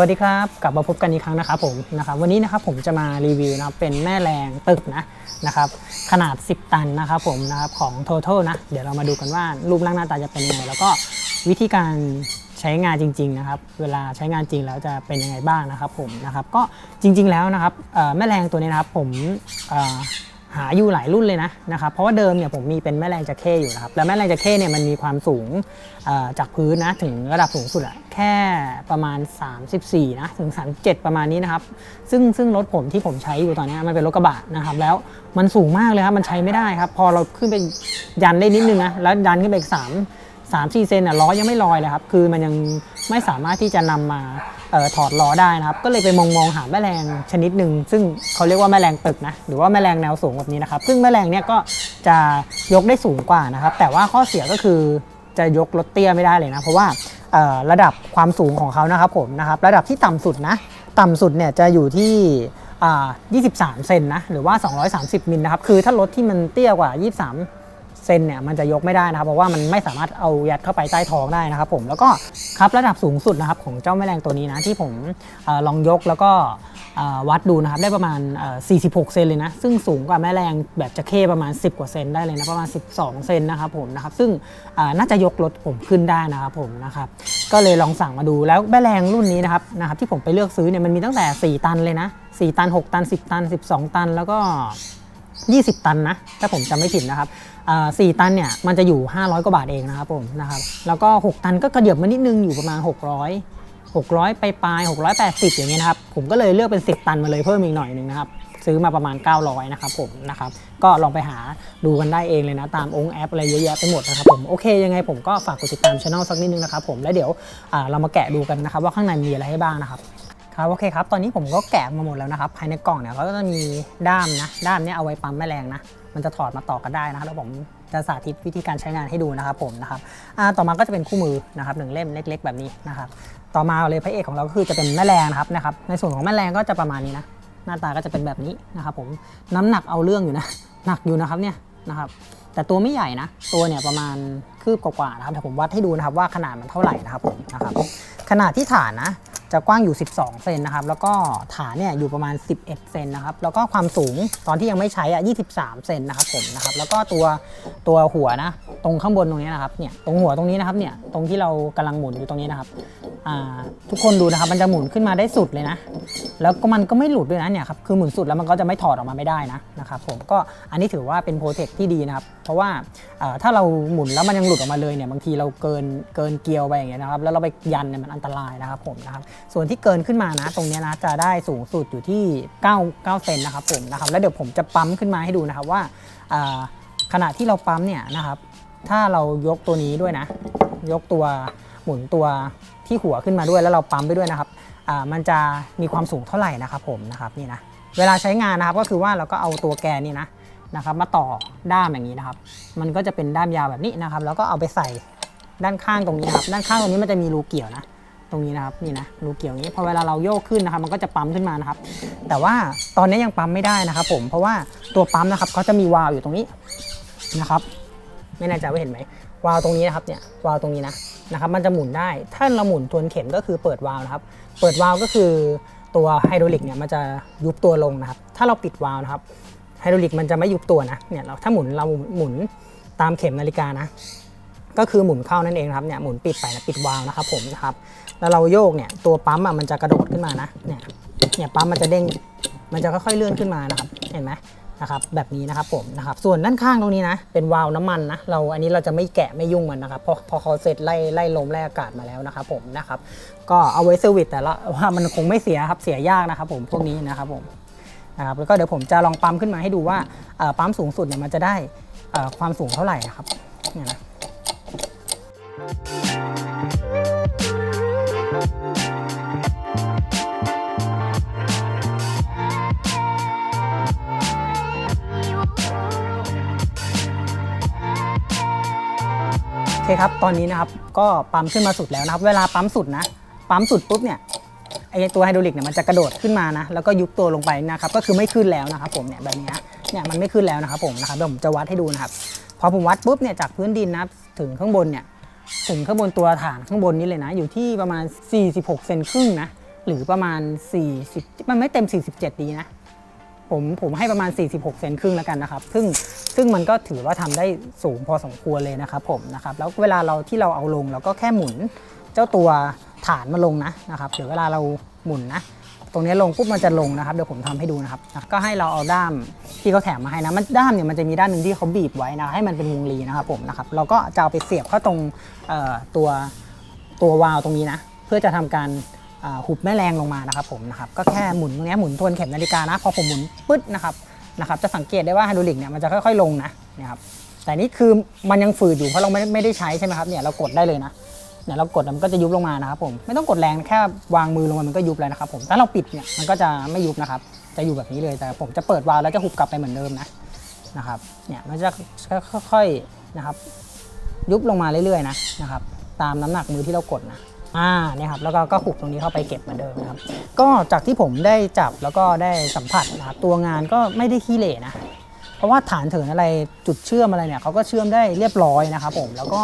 วัสดีครับกลับมาพบกันอีกครั้งนะครับผมนะครับวันนี้นะครับผมจะมารีวิวนะครับเป็นแม่แรงตึกนะนะครับขนาด 10 ตันนะครับผมนะครับของ Total นะเดี๋ยวเรามาดูกันว่ารูปร่างหน้าตาจะเป็นยังไง แล้วก็วิธีการใช้งานจริงๆนะครับเวลาใช้งานจริงแล้วจะเป็นยังไงบ้างนะครับผมนะครับก็จริงๆแล้วนะครับแม่แรงตัวนี้นะครับผม หาอยู่หลายรุ่นเลยนะนะครับเพราะว่าเดิมเนี่ยผมมีเป็นแม่แรงจระเข้อยู่นะครับแล้วแม่แรงจระเข้เนี่ยมันมีความสูงจากพื้นนะถึงระดับสูงสุดอะแค่ประมาณ 34นะถึง 37 ประมาณนี้นะครับซึ่งซึ่งรถผมที่ผมใช้อยู่ตอนนี้มันเป็นรถกระบะนะครับแล้วมันสูงมากเลยครับมันใช้ไม่ได้ครับพอเราขึ้นไปยันได้นิดนึงนะแล้วยันขึ้นไปอีก3 3 4เซนอะล้อยังไม่ลอยเลยครับคือมันยัง ไม่สามารถที่จะนำมาออถอดล้อได้นะครับ ก็เลยไปมองมองหาแม่แรงชนิดหนึ่งซึ่งเขาเรียกว่าแม่แรงตึกนะหรือว่าแม่แรงแนวสูงแบบนี้นะครับ ซึ่งแม่แรงเนี่ยก็จะยกได้สูงกว่านะครับ แต่ว่าข้อเสียก็คือจะยกรถเตี้ยไม่ได้เลยนะ เพราะว่าระดับความสูงของเขานะครับผมนะครับ ระดับที่ต่ำสุดนะ ต่ำสุดเนี่ยจะอยู่ที่23 เซนนะ หรือว่า 230 มิลนะครับ คือถ้ารถที่มันเตี้ยกว่า 23 เซนเนี่ยมันจะยกไม่ได้นะครับ เพราะว่ามันไม่สามารถเอายัดเข้าไปใต้ท้องได้นะครับ ผมแล้วก็ครับระดับสูงสุดนะครับของเจ้าแม่แรงตัวนี้นะที่ผมอลองยกแล้วก็วัดดูนะครับได้ประมาณ 46 เซนเลยนะ ซึ่งสูงกว่าแม่แรงแบบจะเข้ประมาณ 10 กว่าเซนได้เลยนะประมาณ 12 เซนนะครับผมนะครับซึ่งน่าจะยกรถผมขึ้นได้นะครับผมนะครับก็เลยลองสั่งมาดูแล้วแม่แรงรุ่นนี้นะครับนะครับที่ผมไปเลือกซื้อเนี่ยมันมีตั้งแต่ 4 ตันเลยนะ 4 ตัน 6 ตัน 10 ตัน 12 ตัน แล้วก็ 20 ตันนะถ้าผมจำไม่ผิดนะครับ อ่า4ตันเนี่ยมันจะอยู่ 500 กว่าบาทเองนะครับผมนะครับแล้วก็ 6 ตันก็กระเดือบมานิดนึงอยู่ประมาณ 600 600 ไปปลาย680 อย่างเงี้ยนะครับผมก็เลยเลือกเป็น 10 ตันมาเลยเพิ่มอีกหน่อยหนึงนะครับซื้อมาประมาณ 900 นะครับผมนะครับก็ลองไปหาดูกันได้เองเลยนะ ตามองค์แอปอะไรเยอะแยะไปหมดนะครับผมโอเคยังไงผมก็ฝากกดติดตามช่องสักนิดนึงนะครับผมแล้วเดี๋ยวอ่าเรามาแกะดูกันนะครับว่าข้างในมีอะไรให้บ้างนะครับครับโอเคครับ ตอนนี้ผมก็แกะมาหมดแล้วนะครับ ภายในกล่องเนี่ยเขาก็จะมีด้ามนะ ด้ามเนี้เอาไว้ปั๊มแม่แรงนะ มันจะถอดมาต่อกันได้นะครับแล้วผมจะสาธิตวิธีการใช้งานให้ดูนะครับผมนะครับต่อมาก็จะเป็นคู่มือนะครับหนึ่งเล่มเล็ก ๆ แบบนี้นะครับต่อมาเลยพระเอกของเราก็คือจะเป็นแม่แรงนะครับนะครับในส่วนของแม่แรงก็จะประมาณนี้นะหน้าตาก็จะเป็นแบบนี้นะครับผมน้ำหนักเอาเรื่องอยู่นะ หนักอยู่นะครับเนี่ยนะครับแต่ตัวไม่ใหญ่นะ ตัวเนี่ยประมาณคืบกว่าๆนะครับแต่ผมวัดให้ดูนะครับว่าขนาดมันเท่าไหร่นะครับผมนะครับขนาดที่ฐานนะ จะกว้างอยู่ 12 เซนนะครับ แล้วก็ฐานเนี่ยอยู่ประมาณ 11 เซนนะครับ แล้วก็ความสูงตอนที่ยังไม่ใช้อะ 23 เซนนะครับผมนะครับ แล้วก็ตัวตัวหัวนะ ตรงข้างบนตรงนี้นะครับ เนี่ย ตรงหัวตรงนี้นะครับเนี่ย ตรงที่เรากำลังหมุนอยู่ตรงนี้นะครับ อ่า ทุกคนดูนะครับ มันจะหมุนขึ้นมาได้สุดเลยนะ แล้วก็มันก็ไม่หลุดด้วยนะเนี่ยครับ คือหมุนสุดแล้วมันก็จะไม่ถอดออกมาไม่ได้นะนะครับผม ก็อันนี้ถือว่าเป็นโปรเทคที่ดีนะครับ เพราะว่าถ้าเราหมุนแล้วมันยังหลุดออกมาเลยเนี่ย บางทีเราเกินเกินเกลียวไปอย่างเงี้ยนะครับ แล้วเราไปยันเนี่ยมันอันตรายนะครับผมนะครับส่วนที่เกินขึ้นมานะ ตรงนี้นะจะได้สูงสุดอยู่ที่ 9 9 เซนนะครับผมนะครับแล้วเดี๋ยวผมจะปั๊มขึ้นมาให้ดูนะครับว่าขณะที่เราปั๊มเนี่ยนะครับถ้าเรายกตัวนี้ด้วยนะ ยกตัวหมุนตัวที่หัวขึ้นมาด้วยแล้วเราปั๊มไปด้วยนะครับมันจะมีความสูงเท่าไหร่นะครับผมนะครับนี่นะเวลาใช้งานนะครับก็คือว่าเราก็เอาตัวแกนนี่นะนะครับมาต่อด้ามอย่างนี้นะครับ มันก็จะเป็นด้ามยาวแบบนี้นะครับ แล้วก็เอาไปใส่ด้านข้างตรงนี้ครับ ด้านข้างตรงนี้มันจะมีรูเกี่ยวนะ รงนี้นะครับนี่นะรูเกี่ยวนี้พอเวลาเราโยกขึ้นนะครับ มันก็จะปั๊มขึ้นมานะครับ แต่ว่าตอนนี้ยังปั๊มไม่ได้นะครับผมเพราะว่าตัวปั๊มนะครับเขาจะมีวาล์วอยู่ตรงนี้นะครับ ไม่แน่ใจว่าเห็นไหมวาล์วตรงนี้นะครับเนี่ยวาล์วตรงนี้นะนะครับ มันจะหมุนได้ถ้าเราหมุนทวนเข็มก็คือเปิดวาล์วนะครับ เปิดวาล์วก็คือตัวไฮดรอลิกเนี่ยมันจะยุบตัวลงนะครับ ถ้าเราปิดวาล์วนะครับไฮดรอลิกมันจะไม่ยุบตัวนะเนี่ยเราถ้าหมุนเราหมุนตามเข็มนาฬิกานะก็คือหมุนเข้านั่นเองครับเนี่ยหมุนปิดไปนะปิดวาล์วนะครับผมนะครับ แล้วเราโยกเนี่ยตัวปั๊มอะมันจะกระโดดขึ้นมานะเนี่ยเนี่ยปั๊มมันจะเด้งมันจะค่อยๆเลื่อนขึ้นมานะครับเห็นไหมนะครับแบบนี้นะครับผมนะครับส่วนด้านข้างตรงนี้นะเป็นวาล์วน้ำมันนะเราอันนี้เราจะไม่แกะไม่ยุ่งมันนะครับพราะพอเขาเสร็จไล่ไล่ลมไล่อากาศมาแล้วนะครับผมนะครับก็เอาไว้เซอร์วิสแต่ละว่ามันคงไม่เสียครับเสียยากนะครับผมพวกนี้นะครับผมนะครับแล้วก็เดี๋ยวผมจะลองปั๊มขึ้นมาให้ดูว่าปั๊มสูงสุดเนี่ยมันจะได้ความสูงเท่าไหร่นะครับเนี่ยนะ เคครับ ตอนนี้นะครับ ก็ปั๊มขึ้นมาสุดแล้วนะครับ เวลาปั๊มสุดนะ ปั๊มสุดปุ๊บเนี่ย ไอตัวไฮดรอลิกเนี่ยมันจะกระโดดขึ้นมานะ แล้วก็ยุบตัวลงไปนะครับ ก็คือไม่ขึ้นแล้วนะครับผมเนี่ยแบบนี้เนี่ยมันไม่ขึ้นแล้วนะครับผมนะครับเดี๋ยวผมจะวัดให้ดูนะครับ พอผมวัดปุ๊บเนี่ยจากพื้นดินนะครับถึงข้างบนเนี่ย ถึงข้างบนตัวฐานข้างบนนี้เลยนะ อยู่ที่ประมาณ 46 เซนครึ่งนะ หรือประมาณ 40 มันไม่เต็ม 47 ดีนะ ผมผมให้ประมาณ 46 เซนครึ่งแล้วกันนะครับ ซึ่ง ซึ่งมันก็ถือว่าทำได้สูงพอสมควรเลยนะครับผมนะครับแล้วเวลาเราที่เราเอาลงเราก็แค่หมุนเจ้าตัวฐานมาลงนะนะครับเดี๋ยวเวลาเราหมุนนะตรงนี้ลงปุ๊บมันจะลงนะครับเดี๋ยวผมทำให้ดูนะครับ ก็ให้เราเอาด้ามที่เขาแถมมาให้นะมันด้ามเนี่ยมันจะมีด้านหนึ่งที่เขาบีบไว้นะให้มันเป็นวงรีนะครับผมนะครับเราก็จะเอาไปเสียบเข้าตรงตัวตัววาล์วตรงนี้นะเพื่อจะทำการหุบแม่แรงลงมานะครับผมนะครับก็แค่หมุนตรงนี้หมุนทวนเข็มนาฬิกานะพอผมหมุนปึ๊ดนะครับ นะครับจะสังเกตได้ว่าไฮดรอลิกเนี่ยมันจะค่อยๆลงนะนี่ยครับแต่นี่คือมันยังฝืดอยู่เพราะเราไม่ไม่ได้ใช้ใช่ไหมครับเนี่ยเรากดได้เลยนะเนี่ยเรากดมันก็จะยุบลงมานะครับผมไม่ต้องกดแรงแค่วางมือลงมามันก็ยุบแล้วนะครับผมถ้าเราปิดเนี่ยมันก็จะไม่ยุบนะครับจะอยู่แบบนี้เลยแต่ผมจะเปิดวาล์วแล้วจะหุบกลับไปเหมือนเดิมนะนะครับเนี่ยมันจะค่อยๆนะครับยุบลงมาเรื่อยๆนะนะครับตามน้ำหนักมือที่เรากดนะ อ่าเนี่ยครับแล้วก็ก็หุบตรงนี้เข้าไปเก็บเหมือนเดิมนะครับ ก็จากที่ผมได้จับแล้วก็ได้สัมผัสนะครับตัวงานก็ไม่ได้ขี้เหร่นะเพราะว่าฐานเถินอะไรจุดเชื่อมอะไรเนี่ยเขาก็เชื่อมได้เรียบร้อยนะครับผมแล้วก็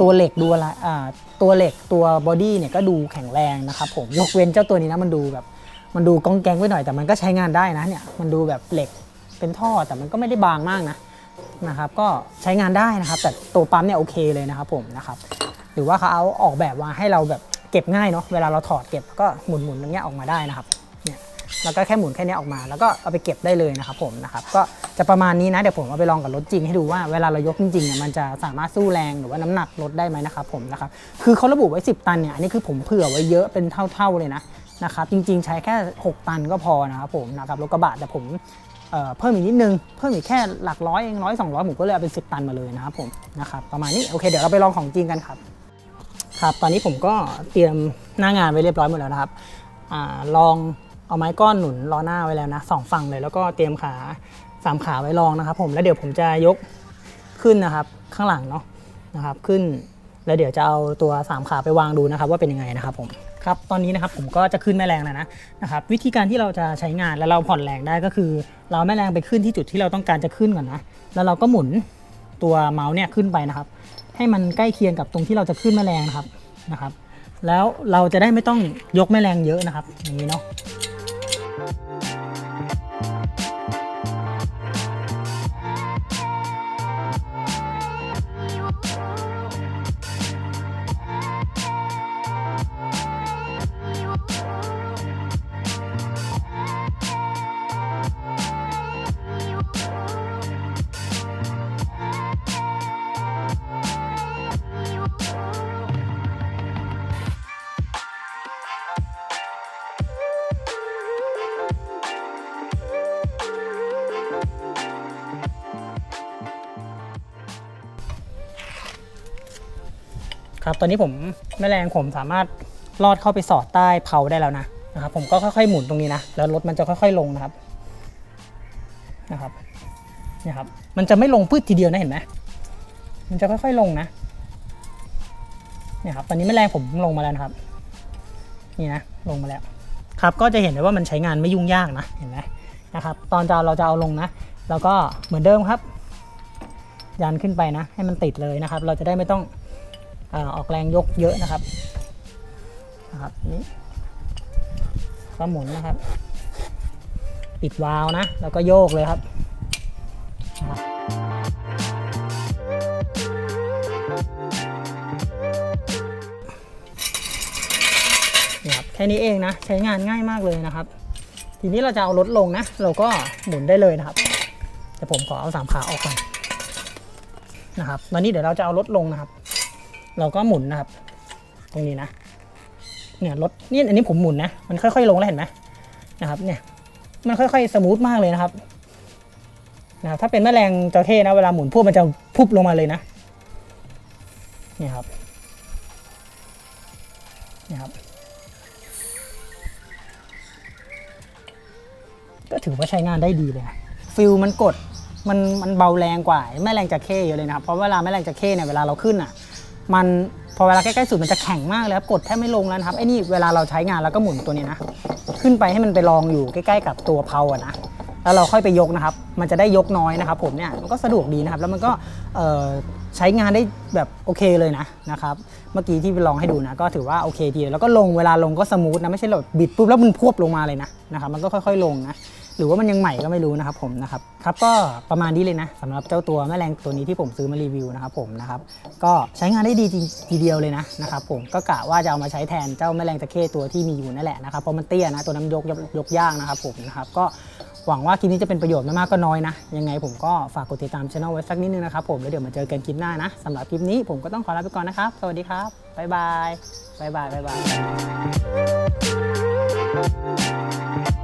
ตัวเหล็กดูอะไรอ่าตัวเหล็กตัวบอดี้เนี่ยก็ดูแข็งแรงนะครับผมยกเว้นเจ้าตัวนี้นะมันดูแบบมันดูกองแกงไว้หน่อยแต่มันก็ใช้งานได้นะเนี่ยมันดูแบบเหล็กเป็นท่อแต่มันก็ไม่ได้บางมากนะนะครับ ก็ใช้งานได้นะครับ แต่ตัวปั๊มเนี่ยโอเคเลยนะครับผมนะครับ หรือว่าเขาเอาออกแบบมาให้เราแบบเก็บง่ายเนาะเวลาเราถอดเก็บก็หมุนๆตรงเนี้ยออกมาได้นะครับเนี่ยแล้วก็แค่หมุนแค่นี้ออกมา แล้วก็เอาไปเก็บได้เลยนะครับผมนะครับก็จะประมาณนี้นะเดี๋ยวผมเอาไปลองกับรถจริงให้ดูว่าเวลาเรายกจริงๆเนี่ยมันจะสามารถสู้แรงหรือว่าน้ำหนักลดได้ไหมนะครับผมนะครับคือเขาระบุไว้ 10 ตันเนี่ยอันนี้คือผมเผื่อไว้เยอะเป็นเท่า ๆเลยนะนะครับจริงๆใช้แค่ 6 ตันก็พอนะครับผมนะครับรถกระบะแต่ผมเเพิ่มอีกนิดนึง เพิ่มอีกแค่หลักร้อยเองร้อยสองร้อยผมก็เลยเอาเป็น 10 ตันมาเลยนะครับผมนะครับประมาณนี้โอเคเดี๋ยวเราไปลองของจริงกันครับ ครับตอนนี้ผมก็เตรียมหน้างานไว้เรียบร้อยหมดแล้วนะครับอลองเอาไม้ก้อนหนุนล้อหน้าไว้แล้วนะสองฝั่งเลยแล้วก็เตรียมขาสามขาไว้ลองนะครับ ผมแล้วเดี๋ยวผมจะยกขึ้นนะครับข้างหลังเนาะนะครับขึ้นแล้วเดี๋ยวจะเอาตัวสามขาไปวางดูนะครับว่าเป็นยังไงนะครับผมครับตอนนี้นะครับผมก็จะขึ้นแม่แรงแล้วนะนะครับวิธีการที่เราจะใช้งานแล้วเราผ่อนแรงได้ก็คือ เราแม่แรงไปขึ้นที่จุดที่เราต้องการจะขึ้นก่อนนะแล้วเราก็หมุนตัวเมาส์เนี่ยขึ้นไปนะครับ ให้มันใกล้เคียงกับตรงที่เราจะขึ้นแมลงนะครับนะครับ แล้วเราจะได้ไม่ต้องยกแมลงเยอะนะครับอย่างนี้เนาะ ครับตอนนี้ผมแม่แรงผมสามารถลอดเข้าไปสอดใต้เพาได้แล้วนะนะครับผมก็ค่อยๆหมุนตรงนี้นะแล้วรถมันจะค่อยๆลงนะครับนะครับเนี่ยครับมันจะไม่ลงพืดทีเดียวนะเห็นไหมมันจะค่อยๆลงนะเนี่ยครับตอนนี้แม่แรงผมลงมาแล้วนะครับ นี่นะลงมาแล้ว ครับก็จะเห็นได้ว่ามันใช้งานไม่ยุ่งยากนะเห็นไหมนะครับ ตอนจะเอาเราจะเอาลงนะแล้วก็เหมือนเดิมครับ ยันขึ้นไปนะ ให้มันติดเลยนะครับ เราจะได้ไม่ต้อง อออกแรงยกเยอะนะครับนะครับนี่ก็หมุนนะครับ ปิดวาล์วนะ แล้วก็โยกเลยครับนะครับแค่นี้เองนะ ใช้งานง่ายมากเลยนะครับ ทีนี้เราจะเอารถลงนะ เราก็หมุนได้เลยนะครับแต่ผมขอเอาสามขาออกก่อนนะครับตอนนี้เดี๋ยวเราจะเอารถลงนะครับ เราก็หมุนนะครับ ตรงนี้นะ เนี่ยรถนี่อันนี้ผมหมุนนะ มันค่อยๆลงแล้วเห็นไหมนะครับ เนี่ย มันค่อยๆสมูทมากเลยนะครับนะครับ ถ้าเป็นแม่แรงจระเข้นะ เวลาหมุนพวกมันจะพุบลงมาเลยนะ เนี่ยครับ เนี่ยครับ ก็ถือว่าใช้งานได้ดีเลยฟิลมันกดมันมันเบาแรงกว่าแม่แรงจระเข้เยอะเลยนะครับเพราะเวลาแม่แรงจระเข้เนี่ยเวลาเราขึ้นอะ มันพอเวลาใกล้ๆสุดมันจะแข็งมากเลยครับกดแทบไม่ลงแล้วนะครับไอ้นี่เวลาเราใช้งานแล้วก็หมุนตัวนี้นะ ขึ้นไปให้มันไปลองอยู่ใกล้ๆกับตัวเพาอะนะแล้วเราค่อยไปยกนะครับ มันจะได้ยกน้อยนะครับ ผมเนี่ยมันก็สะดวกดีนะครับ แล้วมันก็ใช้งานได้แบบโอเคเลยนะนะครับ เมื่อกี้ที่ไปลองให้ดูนะ ก็ถือว่าโอเคทีเดีแล้วก็ลงเวลาลงก็สมูทนะไม่ใช่แบบบิดปุ๊บแล้วมันพวบลงมาเลยนะนะครับ มันก็ค่อย ๆ ลงนะ หรือว่ามันยังใหม่ก็ไม่รู้นะครับผมนะครับครับก็ประมาณนี้เลยนะสำหรับเจ้าตัวแม่แรงตัวนี้ที่ผมซื้อมารีวิวนะครับผมนะครับก็ใช้งานได้ดีจริงทีเดียวเลยนะนะครับผมก็กะว่าจะเอามาใช้แทนเจ้าแม่แรงตะเข้ตัวที่มีอยู่นั่นแหละนะครับเพราะมันเตี้ยนะตัวนั้นยกยกยกยากนะครับผมนะครับก็หวังว่าคลิปนี้จะเป็นประโยชน์ไม่มากก็น้อยนะ ยังไงผมก็ฝากกดติดตามช่องไว้สักนิดนึงนะครับผม แล้วเดี๋ยวมาเจอกันคลิปหน้านะสำหรับคลิปนี้ผมก็ต้องขอลาไปก่อนนะครับ สวัสดีครับ บ๊ายบาย บ๊ายบาย บ๊ายบาย